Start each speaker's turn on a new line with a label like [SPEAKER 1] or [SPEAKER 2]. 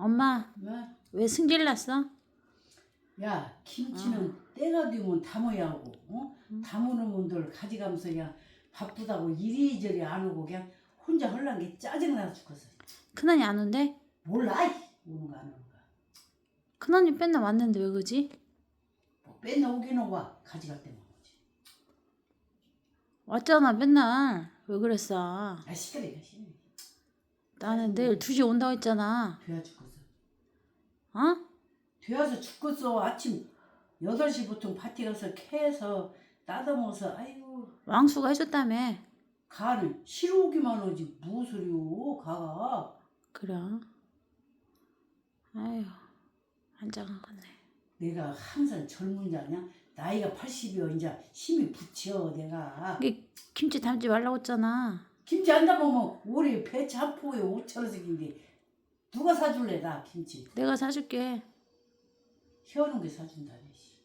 [SPEAKER 1] 엄마
[SPEAKER 2] 뭐?
[SPEAKER 1] 왜 승질 났어?
[SPEAKER 2] 야 김치는
[SPEAKER 1] 아.
[SPEAKER 2] 때가 되면 담아야 하고 어?
[SPEAKER 1] 음.
[SPEAKER 2] 담으는 분들 가져가면서 그냥 바쁘다고 이리저리 안 오고 그냥 혼자 헐란 게 짜증나 죽겠어
[SPEAKER 1] 큰언니 안 온대?
[SPEAKER 2] 몰라 이 오는 거안 오는 거
[SPEAKER 1] 큰언니 맨날 왔는데 왜 그러지?
[SPEAKER 2] 뭐 맨날 오긴 오와 가져갈 때만 오지
[SPEAKER 1] 왔잖아 맨날 왜 그랬어?
[SPEAKER 2] 아 시끄러워 시끄러워
[SPEAKER 1] 나는 내일 2시 온다고 했잖아
[SPEAKER 2] 돼야 죽겠어
[SPEAKER 1] 어?
[SPEAKER 2] 돼야서 죽겠어. 아침 8시부터 파티 가서 캐서 따다 먹어서 아이고.
[SPEAKER 1] 왕수가 해줬다며.
[SPEAKER 2] 가는 싫어 오기만 오지. 무슨 소리요 가가?
[SPEAKER 1] 그래. 아휴 한장하겠네
[SPEAKER 2] 내가 항상 젊은 자냐 나이가 80이여 이제 힘이 붙여 내가.
[SPEAKER 1] 이게 김치 담지 말라고 했잖아.
[SPEAKER 2] 김치 안 담으면 올해 배 차포에 5천 원씩인데 누가 사줄래 나 김치
[SPEAKER 1] 내가 사줄게
[SPEAKER 2] 희어는 게 사준다네 씨.